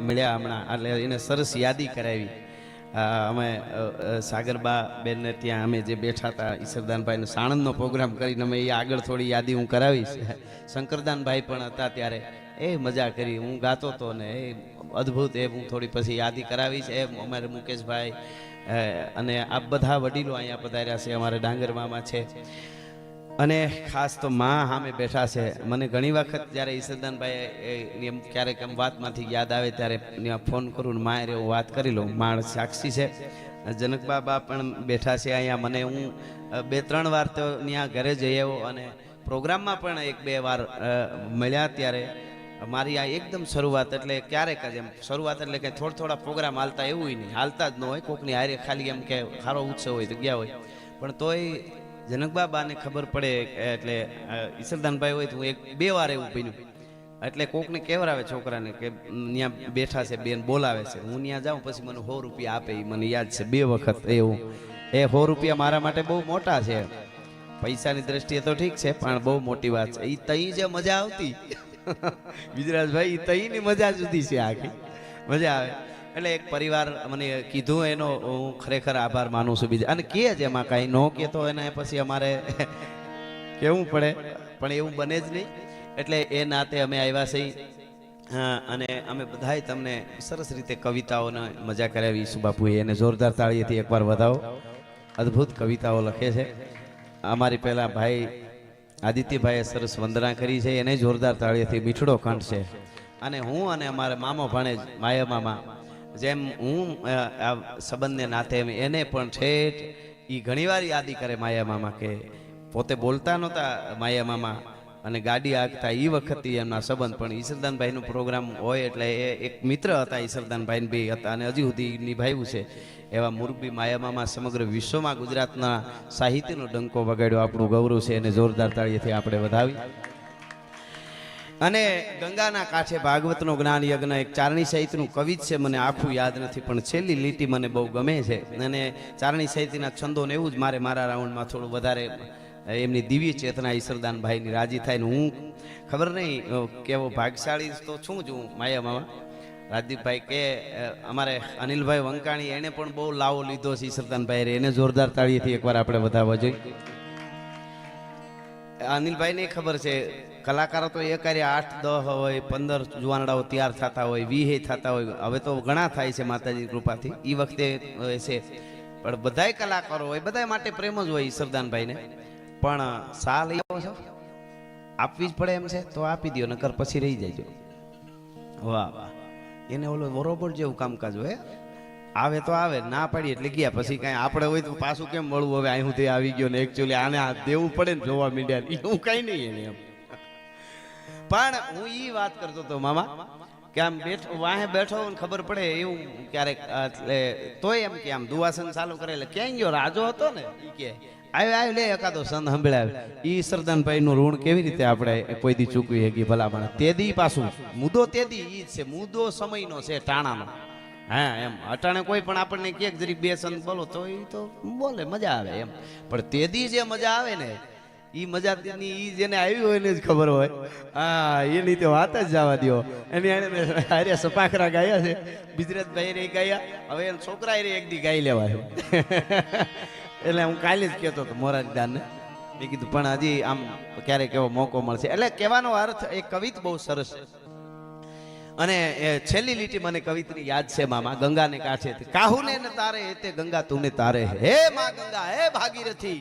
મળ્યા હમણાં. એટલે એને સરસ યાદી કરાવી. અમે સાગરબા બેનને ત્યાં અમે જે બેઠા હતા ઈશ્વરદાનભાઈનો સાણંદનો પ્રોગ્રામ કરીને અમે એ આગળ થોડી યાદી હું કરાવીશ. શંકરદાનભાઈ પણ હતા ત્યારે. એ મજા કરી. હું ગાતો હતો ને એ અદ્ભુત, એ હું થોડી પછી યાદી કરાવીશ. એ અમારે મુકેશભાઈ અને આ બધા વડીલો અહીંયા પધાર્યા છે, અમારે ડાંગર મામા છે. અને ખાસ તો માં સામે બેઠા છે. મને ઘણી વખત જ્યારે ઈશ્વરદાનભાઈ એમ ક્યારેક એમ વાતમાંથી યાદ આવે ત્યારે ત્યાં ફોન કરું મારે હું વાત કરી લઉં. માણ સાક્ષી છે. જનક બાબા પણ બેઠા છે અહીંયા. મને હું બે, ત્રણ વાર તો ત્યાં ઘરે જઈ આવ્યો અને પ્રોગ્રામમાં પણ એક, બે વાર મળ્યા ત્યારે. મારી આ એકદમ શરૂઆત એટલે ક્યારેક જ એમ, શરૂઆત એટલે કે થોડા થોડા પ્રોગ્રામ હાલતા એવું નહીં. હાલતા જ ન હોય. કોકની હારે ખાલી એમ કે સારો ઉત્સવ હોય તો ગયા હોય. પણ તોય જનકબા બાને ખબર પડે એટલે ઈશ્વરદાનભાઈ હોય તો હું એક બે વાર એવું બન્યું એટલે કોકને કેવરાવે છોકરાને કે ત્યાં બેઠા છે, બેન બોલાવે છે. હું ત્યાં જાઉં, પછી મને સો રૂપિયા આપે એ મને યાદ છે, બે વખત એવું. એ સો રૂપિયા મારા માટે બહુ મોટા છે. પૈસાની દ્રષ્ટિએ તો ઠીક છે, પણ બહુ મોટી વાત છે. એ તઈ જે મજા આવતી. વિજરાજભાઈ, ઈ તઈની મજા જુદી છે આખી. મજા આવે. એટલે એક પરિવાર મને કીધું એનો, હું ખરેખર આભાર માનું છું બીજા. અને કહે જ એમાં કાંઈ ન કહેતો એને પછી અમારે કેવું પડે? પણ એવું બને જ નહીં. એટલે એ નાતે અમે આવ્યા છીએ. અને અમે બધાય તમને સરસ રીતે કવિતાઓને મજા કરાવી. સુબાપુએ એને જોરદાર તાળીએથી એકવાર વધાવો. અદ્ભુત કવિતાઓ લખે છે. અમારી પહેલાં ભાઈ આદિત્યભાઈએ સરસ વંદના કરી છે. એને જોરદાર તાળીએથી મીઠડો કંઠ છે. અને હું અને અમારા મામો ભાણેજ માયા મામા જેમ હું સંબંધને નાતે એને પણ ઠેઠ એ ઘણીવાર યાદી કરે માયા મામા કે પોતે બોલતા નહોતા માયા મામા અને ગાડી આગતા એ વખતે એમના સંબંધ પણ ઈશ્વરદાનભાઈનો પ્રોગ્રામ હોય એટલે એ એક મિત્ર હતા ઈશ્વરદાનભાઈ બી હતા અને હજી સુધી નિભાવ્યું છે. એવા મુરબી માયામામાં સમગ્ર વિશ્વમાં ગુજરાતના સાહિત્યનો ડંકો વગાડ્યો, આપણું ગૌરવ છે એને જોરદાર તાળીએથી આપણે વધાવી. અને ગંગાના કાંઠે ભાગવતનો જ્ઞાન યજ્ઞ એક ચારણી સાહિત્યનું કવિ છે, મને આખું યાદ નથી, પણ છેલ્લી લીટી મને બહુ ગમે છે. અને ચારણી સાહિત્યના છંદોને એવું જ મારે મારા રાઉન્ડમાં થોડું વધારે એમની દિવ્ય ચેતના ઈશ્વરદાનભાઈની રાજી થાય ને હું ખબર નહીં કેવો ભાગશાળી તો છું જ હું, માયા મામા. રાજદીપભાઈ કે અમારે અનિલભાઈ વંકાણી એને પણ બહુ લાવો લીધો છે ઈશ્વરદાનભાઈ એને જોરદાર તાળીએથી એકવાર આપણે વધારવા જોઈએ. અનિલભાઈ ને ખબર છે, કલાકારો તો હારે આઠ દહ હોય, પંદર જુવાનડાઓ તૈયાર થતા હોય વીહે થતા હોય, હવે તો ઘણા થાય છે માતાજી કૃપાથી. એ વખતે છે. પણ બધાય કલાકારો હોય બધા માટે પ્રેમ જ હોય સરદાનભાઈને પણ સા લઈ આવો છો? આપવી જ પડે એમ છે, તો આપી દો નકર પછી રહી જાય વાહ વાહ. એને ઓલો બરોબર જેવું કામકાજ હોય આવે તો આવે, ના પાડી એટલે ગયા. પછી કાંઈ આપણે હોય તો પાછું કેમ મળવું હવે અહીં સુધી આવી ગયો ને એકચ્યુઅલી આને આ દેવું પડે ને જોવા મીડિયા એવું કાંઈ નહીં એને એમ. પણ હું એ વાત કરતો હતો, મામા, કે આમ બેઠો, વાહે બેઠો ને ખબર પડે એવું ક્યારેક એટલે તોય એમ કે આમ દુવાસન ચાલુ કરે એટલે ક્યાંય ગયો? રાજો હતો ને એ કે આવ્યો આવ્યો લે એકાદો સંત સંભળાવ એ સરદાનભાઈ નું ઋણ કેવી રીતે આપણે કોઈ દી ચૂકવી શકીએ ભલામણ? તેદી પાછું, મુદ્દો તેદી એ જ છે, મુદ્દો સમયનો છે, ટાણાનો. હા, એમ. અટાણે કોઈ પણ આપણને ક્યાંક જરી બે સંત બોલો, તો એ તો બોલે, મજા આવે એમ. પણ તેદી જે મજા આવે ને, ઈ મજા તેની ઈ જેને આવી હોય ને જ ખબર હોય. હા, એની તો વાત જ જવા દ્યો. એની મેં હારે સપાખરા ગાયા છે. ગુજરાતભાઈ રે ગાયા. હવે એના છોકરા રે એક દી ગાઈ લેવા છે. એટલે હું કાલે જ કહેતો હતો મોરારદાનને મેં કીધું, પણ હજી આમ ક્યારેક એવો મોકો મળશે. એટલે કહેવાનો અર્થ, એ કવિત બહુ સરસ છે. અને છેલ્લી લીટી મને કવિતની યાદ છે મામા, ગંગાને કાંઠે કાહુને ને તારે તે ગંગા, તુને તારે. હે માં ગંગા, હે ભાગીરથી.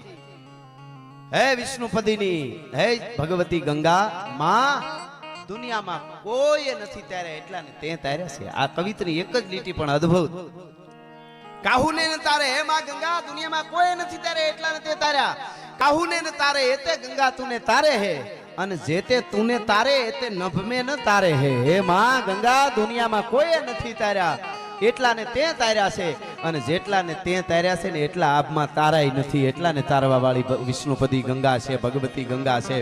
હે વિષ્ણુપદીની, હે ભગવતી ગંગા, માં, દુનિયામાં કોઈ નથી ત્યારે, એટલા ને તે તારે છે. આ કવિતની એક જ લીટી પણ અદ્ભુત. કાહુને ને તારે, હે માં ગંગા, દુનિયામાં કોઈ નથી તારે એટલા ને તે તાર્યા. કાહુને ને તારે એતે ગંગા, તુને તારે હે. અને જે તે તુને તારે, તે નભમે ન તારે હે. હે માં, ગંગા દુનિયામાં કોઈ નથી તાર્યા. એટલા ને તે તાર્યા છે. અને જેટલા ને તે તાર્યા છે ને એટલા આબમાં તારાય નથી. એટલા ને તારવા વાળી વિષ્ણુપદી ગંગા છે, ભગવતી ગંગા છે.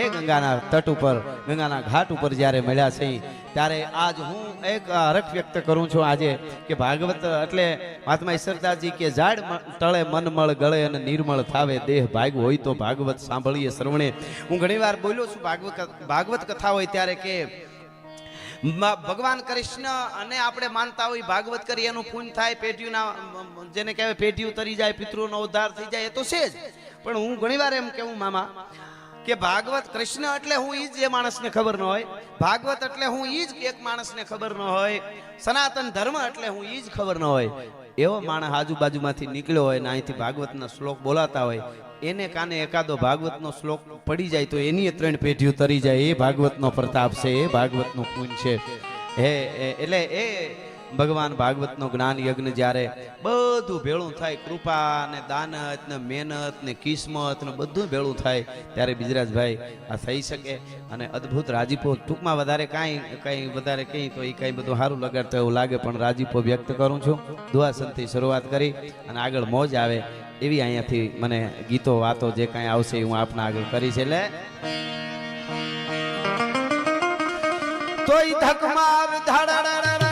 એ ગંગાના તટ ઉપર, ગંગાના ઘાટ ઉપર જ્યારે મળ્યા છે, ત્યારે આજ હું એક હરખ વ્યક્ત કરું છું આજે કે ભાગવત, એટલે મહાત્મા ઈશ્વરદાસજી કે ઝાડ તળે મનમળ ગળે અને નિર્મળ થાવે, દેહ ભાગ હોય તો ભાગવત સાંભળીએ શ્રવણે. હું ઘણીવાર બોલ્યો છું ભાગવત ભાગવત કથા હોય ત્યારે કે ભગવાન કૃષ્ણ અને આપણે માનતા હોય ભાગવત કરી એનું પૂન થાય પેઢીઓના જેને કહેવાય પેઢીઓ તરી જાય પિતૃનો ઉદ્ધાર થઈ જાય, એ તો છે જ. પણ હું ઘણીવાર એમ કેવું મામા કે ભાગવત કૃષ્ણ એટલે હું ઈ જ એ માણસને ખબર ન હોય, ભાગવત એટલે હું ઈ જ એક માણસને ખબર ન હોય, સનાતન ધર્મ એટલે હું ઈ જ ખબર ન હોય. એવો માણસ આજુબાજુમાંથી નીકળ્યો હોય ને અહીંથી ભાગવતના શ્લોક બોલાતા હોય એને કાને એકાદો ભાગવતનો શ્લોક પડી જાય તો એની ત્રણ પેઢીઓ તરી જાય. એ ભાગવતનો પ્રતાપ છે, એ ભાગવતનું પુણ્ય છે. હે, એટલે એ ભગવાન ભાગવતનો જ્ઞાન યજ્ઞ જ્યારે બધું ભેળું થાય, કૃપા ને દાનત ને મહેનત ને કિસ્મત ને બધું ભેળું થાય, ત્યારે બિજરાજભાઈ આ થઈ શકે. અને અદ્ભુત રાજીપો ટૂંકમાં વધારે કાંઈ, કંઈ વધારે કંઈ તો એ કાંઈ બધું સારું લગાડતો એવું લાગે, પણ રાજીપો વ્યક્ત કરું છું. દુઆસનથી શરૂઆત કરી અને આગળ મોજ આવે એવી અહીંયાથી મને ગીતો, વાતો જે કાંઈ આવશે હું આપના આગળ કરીશ. એટલે તોય ધકમાં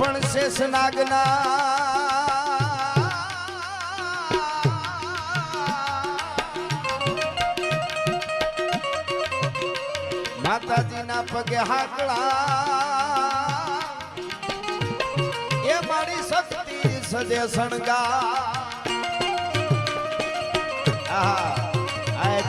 પણ શેષ નાગના. માતાજીના પગે હાકડા. એ મારી શક્તિ સદે શણગા આહા આ